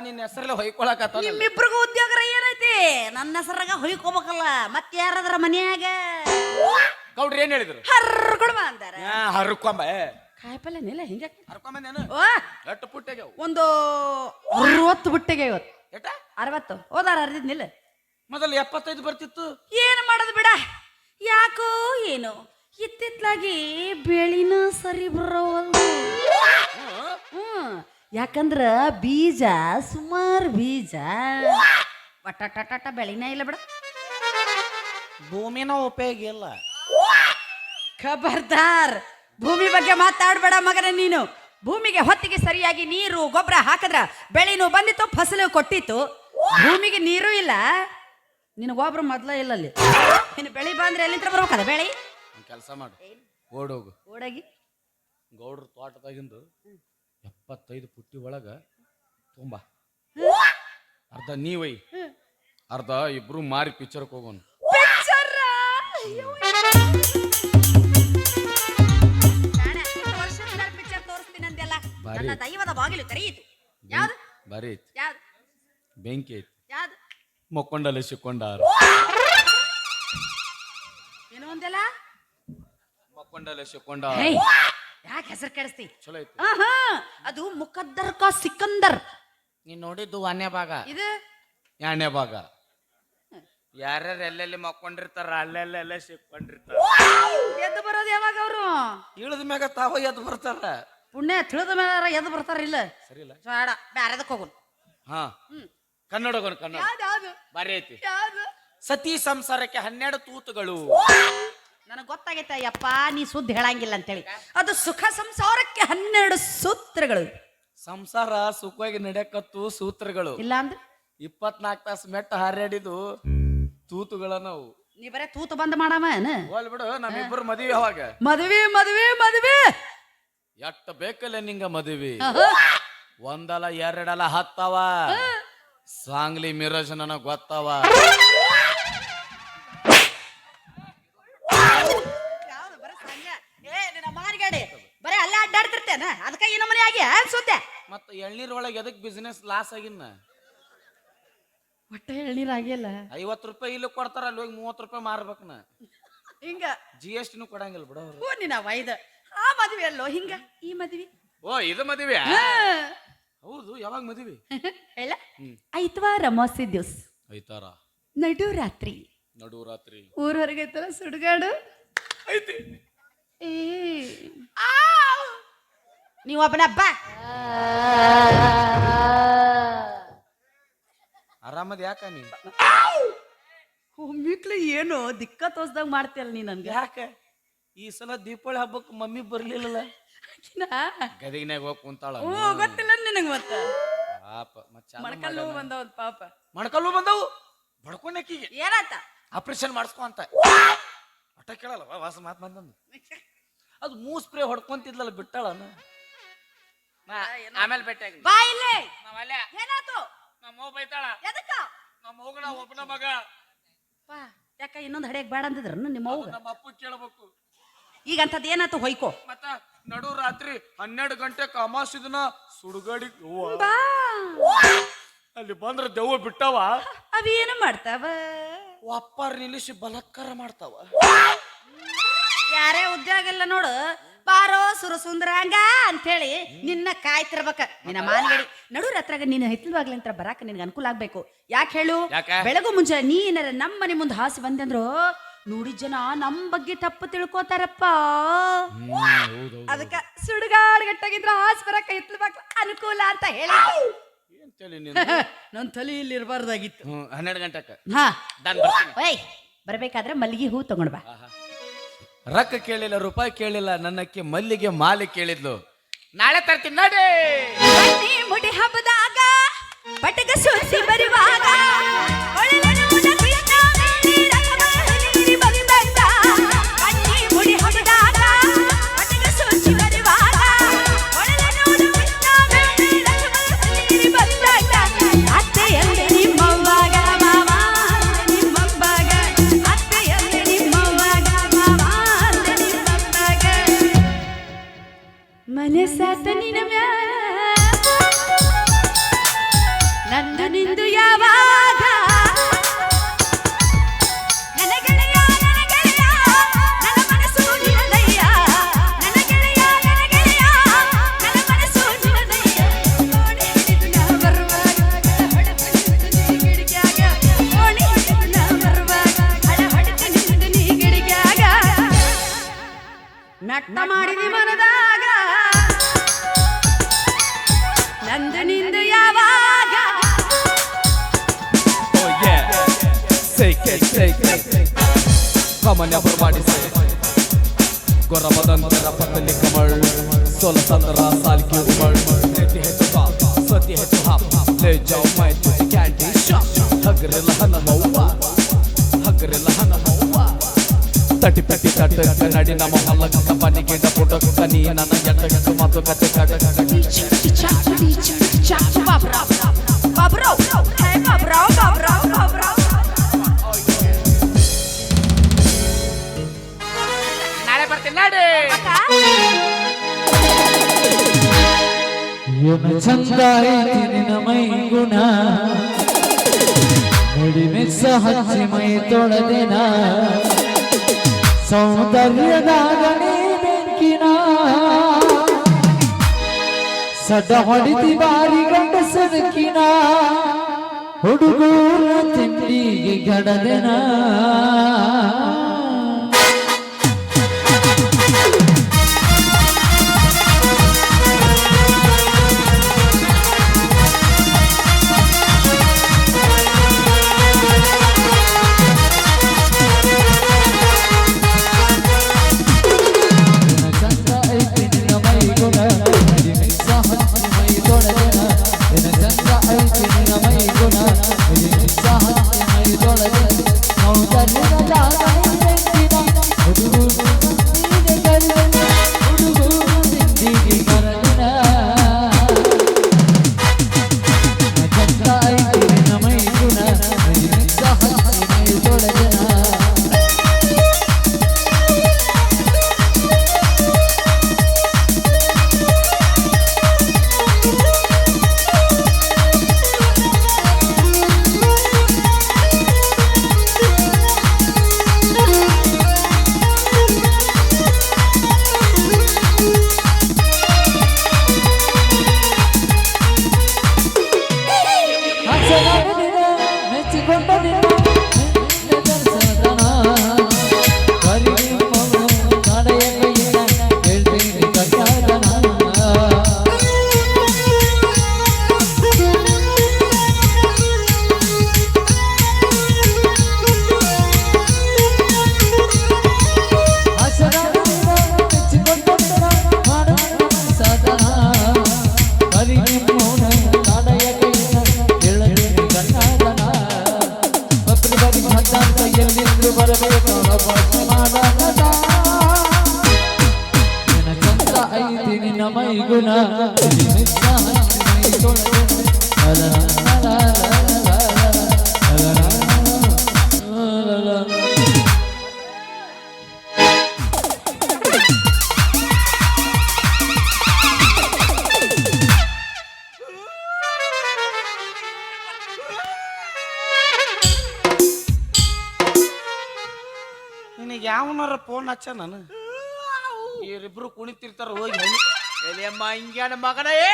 ನಿನ್ನ ಹೆಸರಲ್ಲೇ ಹೊಯ್ಕೊಳಕತ್ತ ನಿಮ್ಮಿಬ್ರಿಗೂ ಉದ್ಯೋಗ ಏನೈತಿ? ನನ್ನ ಹೆಸರಾಗ ಹೊಯ್ಕೋಬೇಕಲ್ಲ ಮತ್ತೆ ಯಾರದ್ರ ಮನ್ಯಾಗ? ಗೌಡ್ರಿ ಏನ್ ಹೇಳಿದ್ರು? ಹರ್ಕೊಡ್ಬ ಅಂತಾರ ಆ, ಹರ್ಕೊಂಬ ಕಾಯಿಪಲ್ಲೆನಿಲ್ಲ ಹಿಂಗೆ ಹರ್ಕೊಂಬಂದೇನು ಓ ಎಟ್ಟು ಒಂದು ಅರವತ್ತು ಬಿಟ್ಟಿಗೆ ಇವತ್ತು. ಎಟ ಅರವತ್ತು. ಹೋದಾರ ಅರ್ದಿದ್ನಿಲ್ಲ ಮೊದಲು ಎಪ್ಪತ್ತೈದು ಬರ್ತಿತ್ತು. ಏನು ಮಾಡೋದು ಬಿಡ? ಯಾಕೋ ಏನು ಇತ್ತಿತ್ಲಾಗಿ ಬೆಳಿನ ಸರಿ ಬರೋವಲ್ದು. ಹ್ಮ್. ಯಾಕಂದ್ರ ಬೀಜ ಸುಮಾರು ಬೀಜ. ಒಟ್ಟ ಬೆಳಿನ ಇಲ್ಲ ಬಿಡ. ಭೂಮಿನ ಉಪಯೋಗ ಇಲ್ಲ. ಖಬರ್ದಾರ್ ಭೂಮಿ ಬಗ್ಗೆ ಮಾತಾಡ್ಬೇಡ ಮಗನ ನೀನು. ಭೂಮಿಗೆ ಹೊತ್ತಿಗೆ ಸರಿಯಾಗಿ ನೀರು ಗೊಬ್ಬರ ಹಾಕಿದ್ರ ಬೆಳೆನೂ ಬಂದಿತ್ತು ಫಸಲು ಕೊಟ್ಟಿತ್ತು. ಭೂಮಿಗೆ ನೀರು ಇಲ್ಲ. ನಿನ್ನ ಗೊಬ್ಬರ ಮೊದ್ಲ ಇಲ್ಲ ಅಲ್ಲಿ. ನೀನು ಬೆಳಿ ಬಂದ್ರೆ ಎಲ್ಲಿಂದ ಬರ್ಬೇಕದ ಬೆಳಿ? ಕೆಲಸ ಮಾಡು. ಓಡೋಗು ಓಡಾಗಿ? ಗೌಡ್ರ ತೋಟದಾಗಿಂದು ಎಪ್ಪತ್ತೈದು ಪುಟ್ಟಿ ಒಳಗ ತುಂಬ. ಅರ್ಧ ನೀವೈ ಅರ್ಧ ಇಬ್ರು ಮಾರಿ ಪಿಕ್ಚರ್ಗೆ ಹೋಗೋಣ. ಬಾರಿ. ನನ್ನ ದೈವದ ಬಾಗಿಲು ತೆರೆಯಿತು. ಯಾವ್ದು? ಬಾರಿ ಐತಿ. ಯಾವ್ದು? ಬೆಂಕಿ ಐತಿ. ಯಾವ್ದು? ಮಕ್ಕೊಂಡಲ್ಲಿ ಸಿಕ್ಕೊಂಡಾರ. ಏನು ಒಂದೆಲ್ಲ ಮಕ್ಕೊಂಡಲ್ಲಿ ಸಿಕ್ಕೊಂಡ ಯಾಕೆ ಹೆಸರು ಕೆಡಿಸ್ತಿ? ಚಲೋ ಐತಿ. ಆಹಾ ಅದು ಮುಖದ್ದರ್ ಕಾ ಸಿಕಂದರ್. ನೀನ್ ನೋಡಿದ್ದು ಅನ್ಯ ಭಾಗ. ಇದು? ಎರಡನೇ ಭಾಗ. ಯಾರ್ಯಾರು ಎಲ್ಲೆಲ್ಲಿ ಮಕ್ಕೊಂಡಿರ್ತಾರ ಅಲ್ಲೆಲ್ಲೆಲ್ಲ ಸಿಕ್ಕೊಂಡಿರ್ತಾರ. ಎದ್ದು ಬರೋದು ಯಾವಾಗ ಅವರು? ಇಳಿದ ಮ್ಯಾಗ ತಾವ ಎದ್ದು ಬರ್ತಾರ. ಪುಣ್ಯ ತಿಳಿದ ಮೇಲೆ ಎದ್ದು ಬರ್ತಾರ ಇಲ್ಲ? ಸರಿ ಇಲ್ಲ. ಬೇಡ ಬ್ಯಾರೆದಕ್ಕೆ ಹೋಗೋಣ ಹಾ. ಹ್ಮ್. ಕನ್ನಡ ಯಾವ್ದು ಯಾವ್ದು? ಬಾರಿ ಐತಿ. ಯಾವ್ದು? ಸತಿ ಸಂಸಾರಕ್ಕೆ ಹನ್ನೆರಡು ತೂತುಗಳು. ನನಗೆ ಗೊತ್ತಾಗೈತೆ ಅಯ್ಯಪ್ಪ ನೀ ಸುದ್ದಿ ಹೇಳಂಗಿಲ್ಲ ಅಂತೇಳಿ. ಅದು ಸುಖ ಸಂಸಾರಕ್ಕೆ ಹನ್ನೆರಡು ಸೂತ್ರಗಳು. ಸಂಸಾರ ಸುಖವಾಗಿ ನಡೆಯಕತ್ತು ಸೂತ್ರಗಳು. ಇಲ್ಲ ಅಂದ್ರೆ? ಇಪ್ಪತ್ನಾಲ್ಕು ತಾಸು ಮೆಟ್ಟ ಹರಡಿದು ತೂತುಗಳ ನಾವು ನೀ ಬರೇ ತೂತು ಬಂದ್ ಮಾಡವ ಹೋಲ್ ಬಿಡು ನಮ್ಮಿಬ್ಬರು ಮದುವೆ ಅವಾಗ ಮದುವೆ ಮದುವೆ ಮದುವೆ! ಎಷ್ಟು ಬೇಕಲ್ಲ ನಿಂಗ ಮದುವೆ? ಒಂದಲ್ಲ ಎರಡಲ್ಲ ಹತ್ತವ. ಸಾಂಗ್ಲಿ ಮಿರಜ್ ನನಗ್ ಗೊತ್ತವ ಯಾವ್ದು ಬರೀ ಸಂಜ ಏ ನಿನ್ನ ಮಾರಿಗಾಡಿ ಬರೀ ಅಲ್ಲೇ ಅಡ್ಡಾಡ್ತಿರ್ತೇನ ಆಗಿ ಅನ್ಸುತ್ತೆ ಮತ್ತ ಎಳ್ನೀರ್ ಒಳಗೆ ಎದಕ್ ಬಿಸ್ನೆಸ್ ಲಾಸ್ ಆಗಿನ ಒಟ್ಟ ಎಳ್ನೀರ್ ಆಗಿಲ್ಲ ಐವತ್ತು ರೂಪಾಯಿ ಇಲ್ಲಿ ಕೊಡ್ತಾರ ಅಲ್ಲಿ ಹೋಗಿ ಮೂವತ್ತು ರೂಪಾಯಿ ಮಾರ್ಬೇಕ್ ನಾ ಹಿಂಗ ಜಿ ಎಸ್ ಟಿನೂ ಕೊಡಂಗಿಲ್ಲ ಬಿಡ ಹೂ ನಿನ್ನ ವೈದ. ಆ ಮದುವೆ ಅಲ್ಲೋ ಹಿಂಗ? ಈ ಮದ್ವಿ? ಓ ಇದು ಮದುವೆ. ಹೌದು ಯಾವಾಗ ಮದ್ವಿ? ಹೇಳ. ಐತವಾರ ಅಮಾವಾಸ್ಯೆ ದಿವ್ಸ. ಐತಾರ ನಡು ರಾತ್ರಿ ನಡು ರಾತ್ರಿ ಊರ್ ಹೊರಗೆ ಐತಲ್ಲ ಸುಡುಗಾಡು. ಐತಿ. ಏ. ನೀವು ಒಬ್ಬನ ಹಬ್ಬ ಆರಾಮದ ಯಾಕ ನೀ? ಒಮ್ಮಿಕ್ಲು ಏನು ದಿಕ್ಕ ತೋರ್ಸ್ದಾಗ ಮಾಡ್ತೀಯಲ್ಲ ನೀ ನನ್ಗೆ? ಯಾಕ? ಈ ಸಲ ದೀಪಾವಳಿ ಹಬ್ಬಕ್ಕೆ ಮಮ್ಮಿ ಬರ್ಲಿಲ್ಲ? ಗದಗಿನಾಗ ಹೋಗಿ ಕುಂತಾಳ ಓ ಗೊತ್ತಿಲ್ಲ ನಿನಗೆ ಮತ್ತ? ಪಾಪ ಮಣಕಲ್ಲು ಬಂದವ ಪಾಪ. ಮಣಕಲ್ಲು ಬಂದವು? ಬಡ್ಕೊಂಡಕ್ಕಿಗೆ ಏನಾತ? ಆಪರೇಷನ್ ಮಾಡಿಸ್ಕೊ ಅಂತ. ಒಟ್ಟ ಕೇಳಲ್ಲ ವಾಸ ಮಾತು ಬಂದಂದು ಅದು ಮೂ ಸ್ಪ್ರೇ ಹೊಡ್ಕೊಂತಿದ್ಲಲ್ಲ ಬಿಟ್ಟಾಳ ಆಮೇಲೆ ಭೇಟಿ ಬಾ ಇಲ್ಲೇ. ನಾವಲ್ಲ ಏನಾತು ನಮ್ಮ ಅವ್ವ ಬೈತಾಳ. ಎದಕ್ಕ? ನಮ್ಮ ಹೋಗಣ ಒಬ್ಬನ ಮಗ. ಪಾ ಯಾಕ ಇನ್ನೊಂದು ಹಡಿಯಕ್ ಬೇಡ ಅಂದಿದ್ರ ನಿಮ್ಮ ಅವ್ಗ ನಮ್ಮ ಅಪ್ಪ ಕೇಳಬೇಕು. ಈಗ ಅಂತದ್ ಏನಾತು ಹೊಯ್ಕೋ? ಮತ್ತ ನಡು ರಾತ್ರಿ ಹನ್ನೆರಡು ಗಂಟೆ ಕಾಮಾಸಿದನ ಸುಡುಗಡಿ ಸುಡುಗಾಡಿ ಬಾ. ಅಲ್ಲಿ ಬಂದ್ರ ದೆವ್ವ ಬಿಟ್ಟವ. ಅವೇನು ಮಾಡ್ತಾವ? ಅಪ್ಪಾರ್ ನಿಲ್ಲಿಸಿ ಬಲಾತ್ಕಾರ ಮಾಡ್ತಾವ. ಯಾರೇ ಉದ್ಯೋಗ ಇಲ್ಲ ನೋಡು. ಬಾರೋ ಸುರಸುಂದರಾಂಗ ಅಂತೇಳಿ ನಿನ್ನ ಕಾಯ್ತಿರ್ಬೇಕ ನಿನ್ನ ಮಾನಗಡಿ. ನಡು ರಾತ್ರಾಗ ನೀನು ಹಿತ್ತಲವಾಗ್ಲಿಂತ್ರ ಬರಾಕ ನಿನ್ಗೆ ಅನುಕೂಲ ಆಗ್ಬೇಕು. ಯಾಕೆ ಹೇಳು? ಯಾಕೆ? ಬೆಳಗು ಮುಂಚೆ ನೀನರ ನಮ್ಮ ಮನೆ ಮುಂದೆ ಹಾಸಿ ಬಂದಂದ್ರು ನೋಡಿ ಜನ ನಮ್ ಬಗ್ಗೆ ತಪ್ಪು ತಿಳ್ಕೊತಾರಪ್ಪ. ಅದಕ್ಕ ಸುಡುಗಾಡ್ ಗಟ್ಟಾಗಿದ್ರ ಹಾಸಿ ಬರಕ ಹಿತ್ತಲ ಅನುಕೂಲ ಅಂತ ಹೇಳಿ. ನೀನು? ನನ್ ತಲೆ ಇಲ್ಲಿ ಇರಬಾರ್ದಾಗಿತ್ತು. ಹ್ಮ್ ಹನ್ನೆರಡು ಗಂಟೆಕ. ಹಾ. ದನ್ ಬರ್ತೀನಿ. ಓಯ್ ಬರ್ಬೇಕಾದ್ರೆ ಮಲ್ಲಿಗೆ ಹೂ ತಗೊಂಡ್ ಬಾ. ಆಹಾ. ರೊಕ್ಕ ಕೇಳಿಲ್ಲ ರೂಪಾಯಿ ಕೇಳಿಲ್ಲ ನನ್ನಕ್ಕೆ ಮಲ್ಲಿಗೆ ಮಾಲೆ ಕೇಳಿದ್ಲು. ನಾಳೆ ತರ್ತೀನಿ ನೋಡಿ! ಮುಡಿ ಹಬ್ಬದಾಗ ಪಟಗ ಸೋಸಿ ಬರುವಾಗ ನಿನ್ನ ಮ್ಯಾಲ. ನಂದು ನಿಂದು ಯಾವ Take it, take it. Come on, everybody say. ಗೊರಬದಂತರ ಪತ್ತಲಿ ಕಮಳ್ ಸೋಲ ಸಂದರ ಸಾಲ್ಕಿ ಉಮಳ್ ನೆತಿ ಹೆಚ್ಚು ಪಾಪ ಸತಿ ಹೆಚ್ಚು ಹಾಪ ಲೇ ಜಾವ್ ಮೈ ತುಜಿ ಕ್ಯಾಂಡಿ ಶಾಪ್ ಹಗರೆಲ್ಲ ಹನ ಮೌವ ಹಗರೆಲ್ಲ ಹನ ಮೌವ ತಟಿ ಪಟಿ ತಟ ಕನ್ನಡಿ ನಮ್ಮ ಹೊಲಕ್ಕ ಬನಿಗಿಡ ಪುಟಕ ನೀ ನನ್ನ ಎಟಕ ಮಾತು ಕತೆ ಕಟ ಬಾಬ್ರಾವ್ ಹೇ ಬಾಬ್ರಾವ್ ಬಾಬ್ರಾವ್ ಬಾಬ್ರಾವ್ ನಡಿ ಚಂದ ಐತಿ ನಿನ್ನ ಮೈ ಗುಣ ನುಡಿ ಮಿಕ್ಸ ಹಚ್ಚಿ ಮೈ ತೊಳೆದಿನ. ಸೌಂದರ್ಯದಾಗ ನೀ ಬೆಂಕಿನ. ಸದ ಹೊಡಿತಿ ಬಾರಿ ಗಂಡ ಸದಕಿನ ಹುಡುಗೂರ ತಿಂಡಿಗೆ ಗಡದೆನ. ನಿನಗೆ ಯಾವನಾರ ಫೋನ್ ಹಚ್ಚ ನಾನು? ಇವರಿಬ್ರು ಕುಣಿತಿರ್ತಾರ ಹೋಗಿ ಹೇಳಿ ಎಲೆಯಮ್ಮ ಹಿಂಗ್ಯಾನ ಮಗನ? ಏ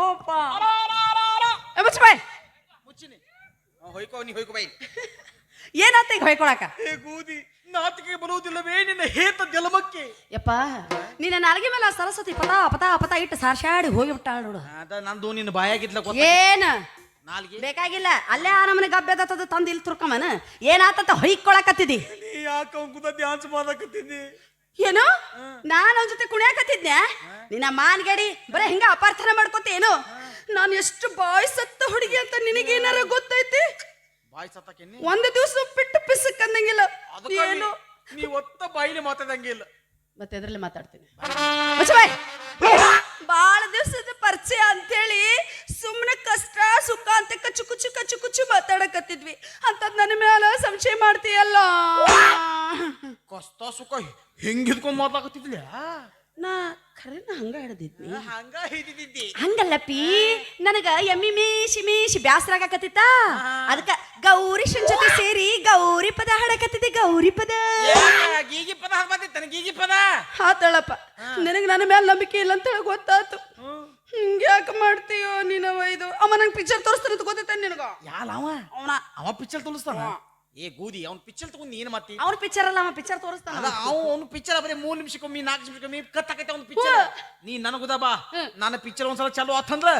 ಓಪ ಏ, ಮುಚ್ಚ್ ಬಾಯ್. ಮುಚ್ಚಿನಿ. ಹೊಯ್ಕೋ ನೀ ಹೊಯ್ಕೋ ಬೈ ಏನಾತ ಈಗ ಹೊಯ್ಕೊಳಕ? ಏ ಗೋದಿ ನಾತಿಗೆ ಬರುವುದಿಲ್ಲವೇ ನಿನ್ನ ಹೇತ ಜಲಮಕ್ಕೆ? ಯಪ್ಪ ನಿನ್ನ ನಾಲ್ಗೆ ಮೇಲೆ ಆ ಸರಸ್ವತಿ ಪತಾ ಪತಾ ಪತಾ ಇಟ್ಟು ಸಾರ್ಸಾಡಿ ಹೋಗಿಬಿಟ್ಟಾಳ ನೋಡು. ಅದ ನಂದು ನಿನ್ನ ಬಾಯಾಗಿದ್ಲ ಗೊತ್ತ? ಏನ? ನಾಲ್ಗೆ? ಬೇಕಾಗಿಲ್ಲ. ಅಲ್ಲೇ ಆ ನಮ್ಮನೆ ಗಬ್ಬೆದತ್ತದ ತಂದು ಇಲ್ಲಿ ತುರ್ಕಮನ? ಏನಾತಂತ ಹೊಯ್ಕೊಳಕತ್ತಿದಿ? ನೀ ಯಾಕ ಡ್ಯಾನ್ಸ್ ಮಾಡಕತ್ತಿದ್ದಿ ಏನು? ನಾನು ಅವನ ಜೊತೆ ಕುಣಿಯಾಕತ್ತಿದ್ನೆ ನಿನ್ನ ಮಾನ್ಗಡಿ ಬರೇ ಹಿಂಗ ಅಪಾರ್ಥನೆ ಮಾಡ್ಕೊತೇನು ನಾನು ಎಷ್ಟು ಬಾಯ್ ಸತ್ತ ಹುಡುಗಿ ಅಂತ ನಿನಗೇನಾರ ಗೊತ್ತೈತಿ? ಬಾಯ್ ದಿವ್ಸ ಒಂದು ದಿವಸ ಬಿಟ್ಟು ಪಿಸಕ್ ಅಂದಂಗಿಲ್ಲ. ಏನು? ನೀ ಒತ್ತ ಬಾಯಿಲಿ ಮಾತಾಡಂಗಿಲ್ಲ ಮತ್ತೆ ಎದ್ರಲ್ಲಿ ಮಾತಾಡ್ತೀನಿ. ಬಾಳ ದಿವಸದ ಪರಿಚಯ ಅಂತೇಳಿ ಸುಮ್ಮನೆ ಕಷ್ಟ ಸುಖ ಅಂತ ಕಚ್ಚು ಕುಚ್ಚು ಕಚ್ಚು ಕುಚ್ಚು ಮಾತಾಡಕತ್ತಿದ್ವಿ. ಅಂತದ್ ನನ್ನ ಮೇಲೆ ಸಂಶಯ ಮಾಡ್ತೀಯಲ್ಲ? ಕಷ್ಟ ಸುಖ ಹೆಂಗಿದ್ಕೊಂಡ್ ಮಾತಾಡಕತ್ತಿದ್ಲ? ನಾ ಖರೇನ ಹಂಗ ಹಿಡ್ದಿದ್ನಿ. ಹಂಗ ಹಿಡಿದಿದ್ದಿ. ಹಂಗಲ್ಲಪ್ಪಿ ನನಗ ಎಮ್ಮಿ ಮೀಶಿ ಮೀಶಿ ಬ್ಯಾಸರಾಗಕತ್ತಿತ್ತ ಅದಕ್ಕ ಗೌರೀಶನ್ ಜೊತೆ ಸೇರಿ ಗೌರಿ ಪದ ಹಾಡಕತ್ತಿದ್ದೆ ಗೌರಿ ಪದ. ಗೀಗಿ ಪದ ಹಾಕ್ಬಂದಿತ್ತ ಗೀಗಿ ಪದ? ಆತಳಪ್ಪ ನಿನಗೆ ನನ್ನ ಮೇಲೆ ನಂಬಿಕೆ ಇಲ್ಲ ಅಂತ ಹೇಳಿ ಗೊತ್ತಾತು. ಹಿಂಗ್ಯಾಕೆ ಮಾಡ್ತೀಯೋ ನೀನು ಇದು ಅಮ್ಮ ನಂಗೆ ಪಿಕ್ಚರ್ ತೋರಿಸ್ತಾನೆ ಅಂತ ಗೊತ್ತೈತೆ ನಿನಗ ಯಾಲ ಅವ ಅವನ ಅವ ಪಿಕ್ಚರ್ ತೋರಿಸ್ತಾನ ಏ ಗೂದಿ ಅವ್ನ ಪಿಕ್ಚರ್ ತಗೊಂಡು ನೀನು ಮಾತಿ ಅವ್ನ ಪಿಕ್ಚರ್ ಅಲ್ಲ ಅವ ಪಿಕ್ಚರ್ ತೋರಿಸ್ತಾನ ಅದ ಅವ್ ಅವ್ನ ಪಿಕ್ಚರ್ ಬರೀ ಮೂರು ನಿಮಿಷಕ್ಕೊಮ್ಮೆ ನಾಲ್ಕು ನಿಮಿಷಕ್ಕೊಮ್ಮೆ ಕತ್ತಾಕೈತೆ ಅವ್ನ ಪಿಕ್ಚರ್ ನೀ ನನಗುದ ಬಾ ನನ್ನ ಪಿಕ್ಚರ್ ಒಂದ್ಸಲ ಚಾಲು ಆತಂದ್ರ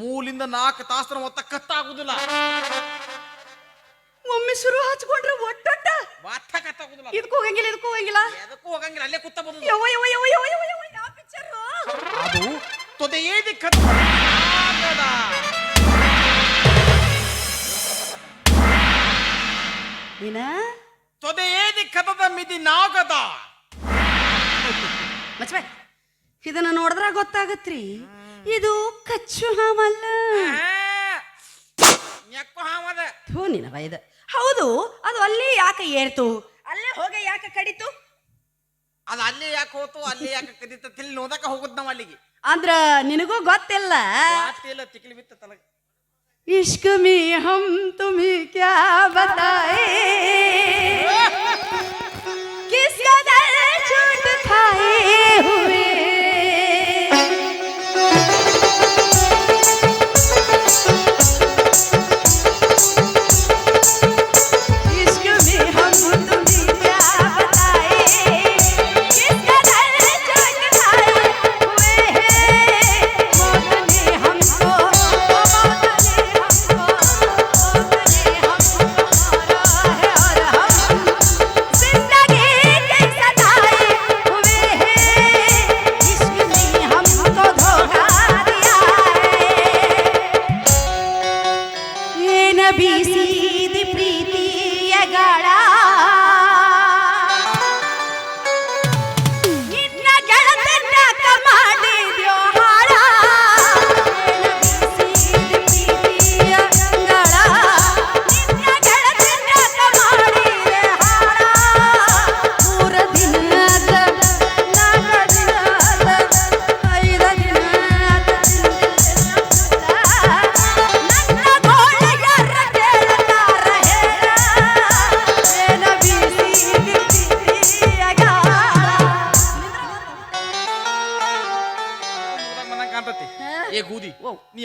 ಮೂಲಿಂದ ನಾಲ್ಕು ತಾಸ್ತರ ಮೊತ್ತ ಕತ್ತಾಗುದಿಲ್ಲ ಒಮ್ಮೆ ಶುರು ಹಚ್ಕೊಂಡ್ರೆ ಒಟ್ಟೊಟ್ಟ ವಾತ ಕತ್ತಾಗುದಿಲ್ಲ ಇದಕ್ಕೂ ಹೋಗಂಗಿಲ್ಲ ಇದಕ್ಕೂ ಹೋಗಂಗಿಲ್ಲ ಎದಕ್ಕೂ ಹೋಗಂಗಿಲ್ಲ ಅಲ್ಲೇ ಕುತ್ತ ಬಂದು ಯವ್ವ ಯವ್ವ ಯವ್ವ ಯವ್ವ ಯವ್ವ ಯವ್ವ ಯಾವ ಪಿಕ್ಚರ್ ಅದು ತೊದೆಯೇದಿ ಕತ್ತಾಗದ ನೀನ ತೊದೆಯೇದಿ ಕದದ ಮಿದಿ ನಾಗದ. ಮಚ್ಬೆ ಇದನ್ನ ನೋಡಿದ್ರ ಗೊತ್ತಾಗತ್ರಿ. ಇದು ಕಚ್ಚು ಹಾವಲ್ಲ. ನೆಕ್ಕು ಹಾವದ. ಥೂ ನಿನ ಬೈದ ಹೌದು ಅದು ಅಲ್ಲಿ ಯಾಕೆ ಏರ್ತು? ಅಲ್ಲೇ ಹೋಗಿ ಯಾಕೆ ಕಡಿತು? ಅದು ಅಲ್ಲೇ ಯಾಕೆ ಹೋತು ಅಲ್ಲೇ ಯಾಕೆ ಕದಿತ ತಿಳಿ ನೋದಕ ಹೋಗುದ್ ನಾವ್ ಅಲ್ಲಿಗೆ ಅಂದ್ರ ನಿನಗೂ ಗೊತ್ತಿಲ್ಲ ಆತಿಲ್ಲ ತಿಕ್ಲಿ ಬಿತ್ತ ತಲಗ इश्क में हम तुम्हें क्या बताए किस कदर चोट खाए हुए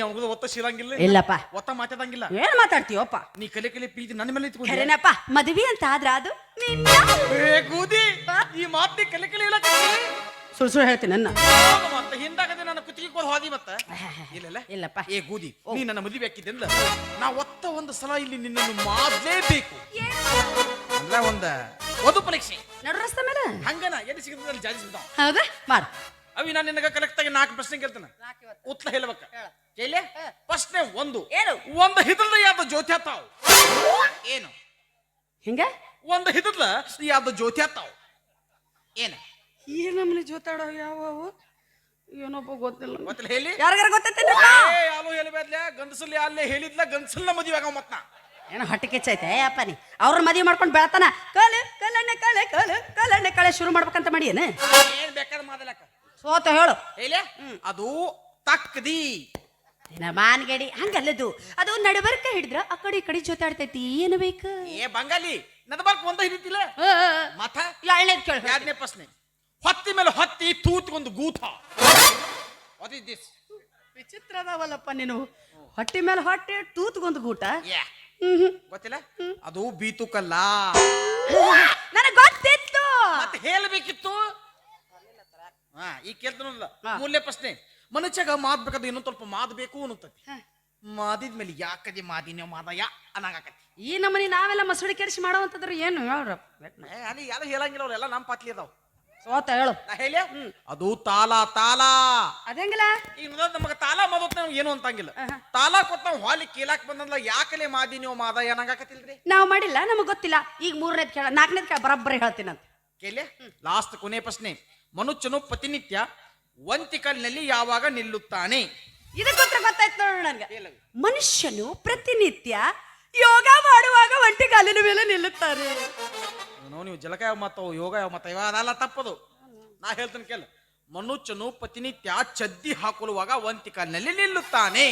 ನೀ ಅವನಗುದ ಒತ್ತ ಶಿರಂಗಿಲ್ಲ ಇಲ್ಲಪ್ಪ. ಒತ್ತ ಮಾತಾಡಂಗಿಲ್ಲ? ಏನ್ ಮಾತಾಡ್ತೀವಪ್ಪ ನೀ ಕಲೆ ಕಲೆ ಪ್ರೀತಿ ನನ್ನ ಮೇಲೆ ನಿಂತ್ಕೊಂಡಿ ಖರೇನಪ್ಪ ಮದುವೆ ಅಂತ ಆದ್ರ ಅದು ನಿನ್ನ ಏ ಗೂದಿ ಈ ಮಾತ್ ನೀ ಕಲೆ ಕಲೆ ಹೇಳಕ್ ಸುಳ್ಳು ಸುಳ್ಳು ಹೇಳ್ತೀನಿ ನನ್ನ. ಮತ್ತ ಹಿಂದಾಗದೆ ನನ್ನ ಕುತ್ತಿಗೆ ಕೋಲ್ ಹೋದಿ ಮತ್ತ. ಇಲ್ಲ ಇಲ್ಲಪ್ಪ. ಏ ಗೂದಿ ನೀ ನನ್ನ ಮದುವೆ ಹಾಕಿದ್ದೆಂದ? ನಾ ಒತ್ತ ಒಂದು ಸಲ ಇಲ್ಲಿ ನಿನ್ನನ್ನು ಮಾಡಲೇಬೇಕು. ಅಂದ್ರ ಒಂದ ವಧು ಪರೀಕ್ಷೆ. ನಡು ರಸ್ತೆ ಮೇಲೆ? ಹಂಗನ ಎಲ್ಲಿ ಸಿಗುತ್ತೆ ಜಾರಿ ಸಿಗ್ತಾವ ಹೌದಾ? ಮಾಡು. ಅವಿ ನಾನು ನಿನಗ ಕರೆಕ್ಟ್ ಆಗಿ ನಾಲ್ಕು ಪ್ರಶ್ನೆ ಕೇಳ್ತೇನೆ. ಉತ್ತರ ಹೇಳ್ಬೇಕ. ಕೇಳಿ ಪ್ರಶ್ನೆ ಒಂದು. ಏನು? ಒಂದು ಹಿದಲ್ದ ಯಾವ್ದು ಜ್ಯೋತಿ ಹತ್ತಾವ್ ಏನು? ಹಿಂಗ? ಒಂದು ಹಿದಲ್ದ ಯಾವ್ದು ಜ್ಯೋತಿ ಹತ್ತಾವ್ ಏನು? ಈ ನಮ್ಮನೆ ಜೋತಾಡೋ ಯಾವ ಏನೊಬ್ಬ ಗೊತ್ತಿಲ್ಲ. ಗೊತ್ತಿಲ್ಲ ಹೇಳಿ. ಯಾರಿಗಾರ ಗೊತ್ತೈತೆ ಏ ಯಾರು ಹೇಳ್ಬೇಡ್ಲೆ ಗಂಡಸಲ್ಲಿ ಅಲ್ಲೇ ಹೇಳಿದ್ಲ ಗಂಡಸಲ್ಲ ಮದುವೆ ಆಗವ ಮತ್ನ. ಏನೋ ಹೊಟ್ಟೆ ಕೆಚ್ಚೈತೆ ಅಪ್ಪ ನೀ. ಅವ್ರ ಮದುವೆ ಮಾಡ್ಕೊಂಡು ಬೆಳತಾನ. ಕಲೆ ಕಲೆಣ್ಣೆ ಕಳೆ ಕಲೆ ಕಲೆಣ್ಣೆ ಕಳೆ ಶುರು ಮಾಡ್ಬೇಕಂತ ಮಾಡಿ ಏನು? ಏನ್ ಬೇಕಾದ್ರೆ ಮಾದಲಕ್ಕ ಸೋತ ಹೇಳು. ಹೇಳಿ ಅದು ತಕ್ಕದಿ. ದಿನ ಮಾನ್ಗಡಿ ಹಂಗಲ್ಲದು. ಅದು ನಡಬರ್ಕ ಹಿಡಿದ್ರ ಆ ಕಡೆ ಈ ಕಡೆ ಜೊತಾಡ್ತೈತಿ ಏನು ಬೇಕು? ಏ ಬಂಗಾಲಿ ನಡಬರ್ಕ ಒಂದ ಹಿಡಿತಿಲ್ಲ? ಇಲ್ಲ ಎರಡನೇದು ಕೇಳ ಎರಡನೇ ಪ್ರಶ್ನೆ. ಹೊತ್ತಿ ಮೇಲೆ ಹೊತ್ತಿ ತೂತ್ಗೊಂದು ಗೂತ. ವಾಟ್ ಇಸ್ ದಿಸ್ ವಿಚಿತ್ರ ಅದಾವಲ್ಲಪ್ಪ ನೀನು. ಹೊಟ್ಟಿ ಮೇಲೆ ಹೊಟ್ಟೆ ತೂತ್ಗೊಂದು ಗೂಟ. ಗೊತ್ತಿಲ್ಲ? ಅದು ಬೀತುಕಲ್ಲ. ನನಗೆ ಗೊತ್ತಿತ್ತು. ಮತ್ತೆ ಹೇಳ್ಬೇಕಿತ್ತು? ಹಾ ಈಗ ಕೇಳ್ತಾನಲ್ಲ ಹಾ. ಮೂರನೇ ಪ್ರಶ್ನೆ. ಮನುಷ್ಯಗ ಮಾದ್ಬೇಕಾದ ಬೇಕಾದ್ರೆ ಇನ್ನೊಂದ್ ಸ್ವಲ್ಪ ಮಾದಬೇಕು ಬೇಕು ಅನ್ನುತ್ತತಿ. ಹ. ಮಾದಿದ್ಮೇಲೆ ಯಾಕದೆ ಮಾದಿನ ಮಾದಯ ಅನ್ನಂಗಾಕತಿ. ಈ ನಮ್ಮನಿ ನಾವೆಲ್ಲ ಮಸೂಡಿ ಕೆಡಿಸಿ ಮಾಡೋವಂಥದ್ರ ಏನು ಹೇಳ್ರ ಏ ಅಲ್ಲಿ ಯಾರು ಹೇಳಂಗಿಲ್ಲ ಅವ್ರೆಲ್ಲ ನಮ್ಮ ಪಾತ್ಲಿ ಅದಾವ. ಸೋತ ಹೇಳು. ನಾ ಹೇಳಿ ಅದು ತಾಲ ತಾಲ. ಅದಂಗಿಲ್ಲ? ಈಗ ನಮಗ ತಾಲ ಮಾದೋತ್ ನಾವು ಏನು ಅಂತಂಗಿಲ್ಲ. ಆಹಾ. ತಾಲ ಕೊತ್ತ ನಾವು ಹಾಲಿ ಕೇಳಾಕ್ ಬಂದಲ್ಲ ಯಾಕಲೆ ಮಾದಿ ನೀವು ಮಾದ ಅನ್ನಂಗಾಕತಿಲ್ರಿ? ನಾವು ಮಾಡಿಲ್ಲ ನಮಗ್ ಗೊತ್ತಿಲ್ಲ. ಈಗ ಮೂರನೇದ್ ಕೇಳ ನಾಲ್ಕನೇದ್ ಕೇಳ ಬರಬ್ಬರಿ ಹೇಳ್ತೀನಂತ. ಕೇಳಿ ಲಾಸ್ಟ್ ಕೊನೆ ಪ್ರಶ್ನೆ. ಮನುಷ್ಯನು ಪ್ರತಿನಿತ್ಯ ಒಂತಿಕಲ್ನಲ್ಲಿ ಯಾವಾಗ ನಿಲ್ಲುತ್ತಾನೆ? ಇದಕ್ಕೋಸ್ಕರ ಗೊತ್ತ ಗೊತ್ತಾಯ್ತು ನೋಡು ನನ್ಗೆ. ಮನುಷ್ಯನು ಪ್ರತಿನಿತ್ಯ ಯೋಗ ಮಾಡುವಾಗ ಒಂಟಿ ಕಾಲಿನ ಮೇಲೆ ನಿಲ್ಲುತ್ತಾರೆ ಏನೋ ನೀವು ಜಲಕ ಯಾವ ಮಾತಾವು ಯೋಗ ಯಾವ ಮಾತ ಇವ ಅದಲ್ಲ ತಪ್ಪದು. ನಾ ಹೇಳ್ತೇನೆ ಕೇಳ. ಮನುಷ್ಯನು ಪ್ರತಿನಿತ್ಯ ಚದ್ದಿ ಹಾಕೊಳ್ಳುವಾಗ ವಂತಿಕಲ್ನಲ್ಲಿ ನಿಲ್ಲುತ್ತಾನೆ.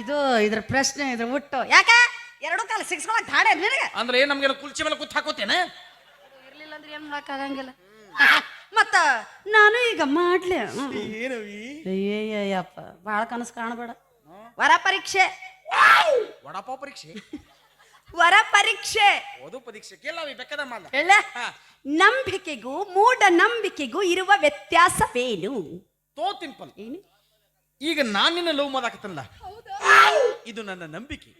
ಇದು ಇದ್ರ ಪ್ರಶ್ನೆ ಇದ್ರ ಹುಟ್ಟು. ಯಾಕ? ಎರಡು ಕಾಲ ಸಿಕ್ಸ್ಕೊಳಕ್ ಧಾಡ ನಿನಗೆ? ಅಂದ್ರೆ ಏನ್ ನಮ್ಗೆ ಕುಲ್ಚಿ ಮೇಲೆ ಕುತ್ ಹಾಕೋತೇನೆ? ಇರ್ಲಿಲ್ಲ ಅಂದ್ರೆ ಏನ್ ಮಾಡಕ್ ಆಗಂಗಿಲ್ಲ. ಮತ್ತ ನಾನು ಈಗ ಮಾಡ್ಲೇ. ಏನವಿ ಅಯ್ಯಯ್ಯಪ್ಪ ಭಾಳ ಕನಸು ಕಾಣಬೇಡ. ವರ ಪರೀಕ್ಷೆ. ವಡಪಾವ್ ಪರೀಕ್ಷೆ? ವರ ಪರೀಕ್ಷೆ. ಓದು ಪರೀಕ್ಷೆ. ಕೇಳವಿ ಬೆಕ್ಕದ ಮಾಲ ಹೇಳ. ನಂಬಿಕೆಗೂ ಮೂಢ ನಂಬಿಕೆಗೂ ಇರುವ ವ್ಯತ್ಯಾಸವೇನು? ತೋ ತಿಂಪಲ್. ಏನು? ಈಗ ನಾನು ನಿನ್ನ ಲವ್ ಮಾಡಾಕತ್ತಲ್ಲ ಇದು ನನ್ನ ನಂಬಿಕೆ.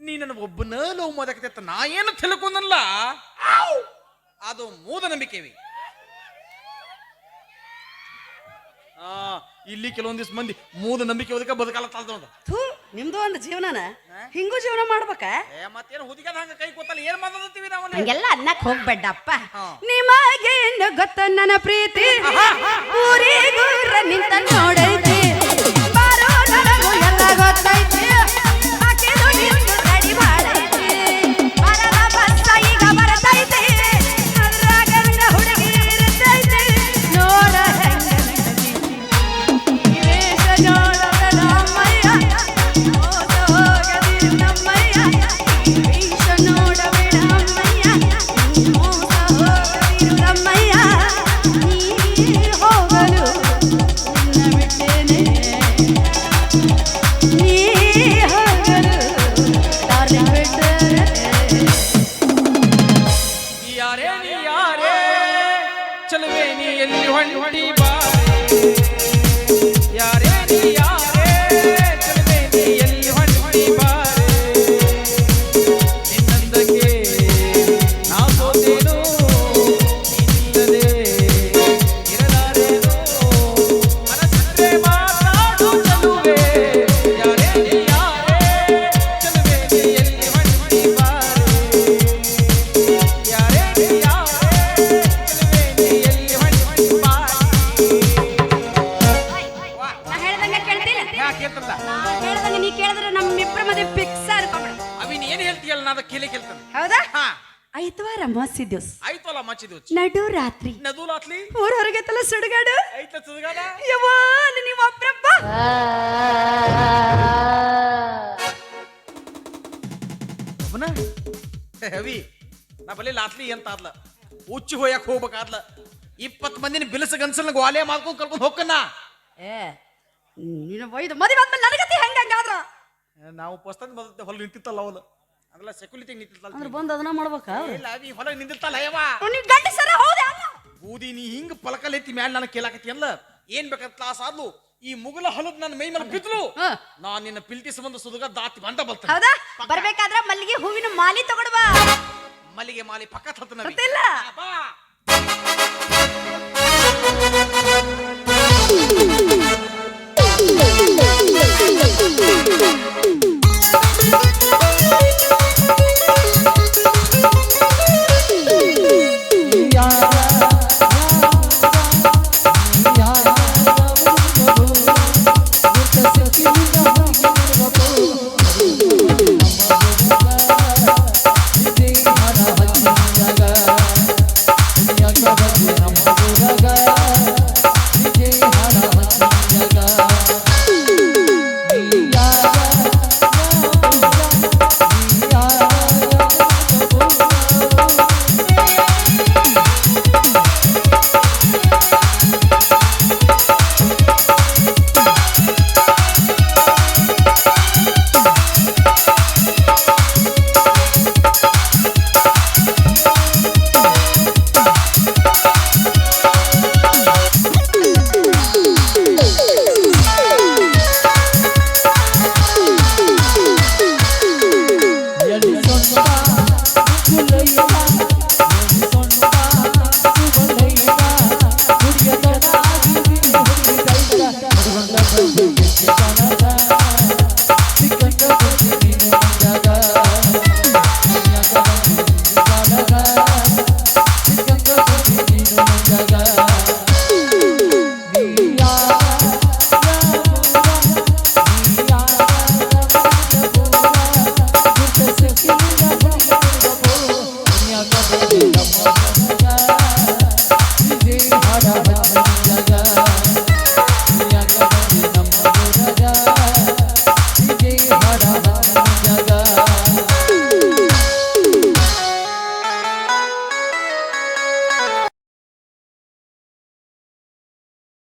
ನೀ ನನ್ನ ಒಬ್ಬನ ಲವ್ ಮಾಡಾಕತ್ತ ನಾ ಏನು ತಿಳ್ಕೊಂಡಲ್ಲ ಅದು ಮೂದ ನಂಬಿಕೆವಿ. ಆ ಇಲ್ಲಿ ಕೆಲವೊಂದಿಷ್ಟು ಮಂದಿ ಮೂದ ನಂಬಿಕೆ ಓದಕ ಬದುಕಲ್ಲ ತಾಳ್ದ ಥೂ ನಿಮ್ದು ಒಂದು ಜೀವನನ? ಹಿಂಗೂ ಜೀವನ ಮಾಡ್ಬೇಕ? ಏ ಮತ್ತೇನು ಹುದಿಗದ ಹಂಗ ಕೈ ಕೊತ್ತಲ್ಲ ಏನ್ ಮಾತಾಡ್ತೀವಿ ನಾವು? ಅಲ್ಲಿ? ಹಂಗೆಲ್ಲ ಅನ್ನಕ್ ಹೋಗ್ಬೇಡಪ್ಪ. ನಿಮಗೇನು ಗೊತ್ತ ನನ್ನ ಪ್ರೀತಿ? ಊರಿಗೂರ ನಿಂತ ನೋಡೈತಿ. ಬಾರೋ ನನಗೂ ಎಲ್ಲ ಗೊತ್ತೈತಿ. ಅಂತ ಆದ್ಲ ಉಚ್ಚಿ ಹೋಯಕ್ ಹೋಗ್ಬೇಕಾದ್ಲ? ಇಪ್ಪತ್ ಮಂದಿನ ಬಿಲಸ ಗನ್ಸಲ್ನ ಗ್ವಾಲೆ ಮಾಡ್ಕೊಂಡು ಕರ್ಕೊಂಡು ಹೋಗ್ಕನ್ನ ಏ ನೀನು ಒಯ್ದು ಮದುವೆ ಆದ್ಮೇಲೆ ನನಗತಿ ಹೆಂಗಾದ್ರ ನಾವು ಪಸ್ತಂದ್ ಬದ ಹೊಲ ನಿಂತಿತ್ತಲ್ಲ ಅವಳು ಅದೆಲ್ಲ ಸೆಕ್ಯುಲಿಟಿ ಅಂದ್ರೆ ನಿಂತಿತ್ತಲ್ಲ ಬಂದು ಅದನ್ನ ಮಾಡ್ಬೇಕ ಇಲ್ಲ ಈ ಹೊಲ ನಿಂತಿತ್ತಲ್ಲ ಯವ್ವ. ನೀವು ಗಂಡಸರ ಹೌದಾ ಅಲ್ಲ. ಬೂದಿ ನೀ ಹಿಂಗ ಪಲಕಲೆತ್ತಿ ಮ್ಯಾಲ ನನಗೆ ಕೇಳಾಕತಿ ಅಲ್ಲ ಏನ್ ಬೇಕಂತ ಕ್ಲಾಸ್ ಆದ್ಲು? ಈ ಮುಗುಲ ಹೊಲದ್ ನನ್ನ ಮೈ ಮೇಲೆ ಬಿದ್ಲು? ಹಾ. ನಾನ್ ನಿನ್ನ ಪಿಲ್ಟಿ ಸಂಬಂಧ ಸುದುಗ ದಾತಿ ಬಂದ ಬರ್ತಾ ಹೌದಾ? ಬರ್ಬೇಕಾದ್ರ ಮಲ್ಲಿಗೆ ಹೂವಿನ ಮಾಲಿ ತಗೊಡ್ಬಾ ಮಲ್ಲಿಗೆ ಮಾಲಿ ಪಕ್ಕ ತತ್ತನ ಗೊತ್ತಿಲ್ಲ. ಬಾ.